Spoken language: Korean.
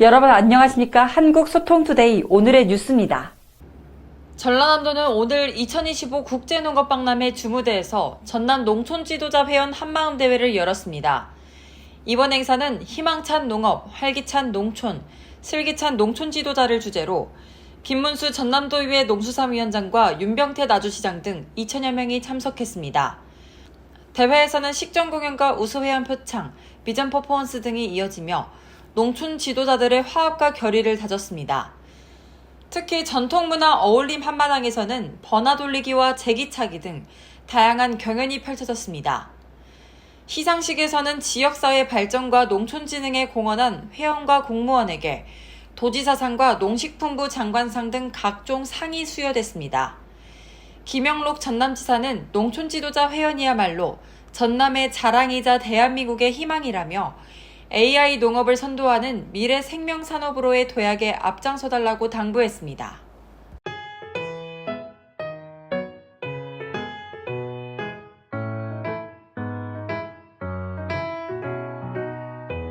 여러분 안녕하십니까? 한국소통투데이 오늘의 뉴스입니다. 전라남도는 오늘 2025 국제농업박람회 주무대에서 전남 농촌 지도자 회원 한마음 대회를 열었습니다. 이번 행사는 희망찬 농업, 활기찬 농촌, 슬기찬 농촌 지도자를 주제로 김문수 전남도의회 농수산위원장과 윤병태 나주시장 등 2천여 명이 참석했습니다. 대회에서는 식전 공연과 우수회원 표창, 비전 퍼포먼스 등이 이어지며 농촌 지도자들의 화합과 결의를 다졌습니다. 특히 전통문화 어울림 한마당에서는 버나 돌리기와 제기차기 등 다양한 경연이 펼쳐졌습니다. 시상식에서는 지역사회 발전과 농촌진흥에 공헌한 회원과 공무원에게 도지사상과 농식품부 장관상 등 각종 상이 수여됐습니다. 김영록 전남지사는 농촌지도자 회원이야말로 전남의 자랑이자 대한민국의 희망이라며 AI 농업을 선도하는 미래 생명산업으로의 도약에 앞장서달라고 당부했습니다.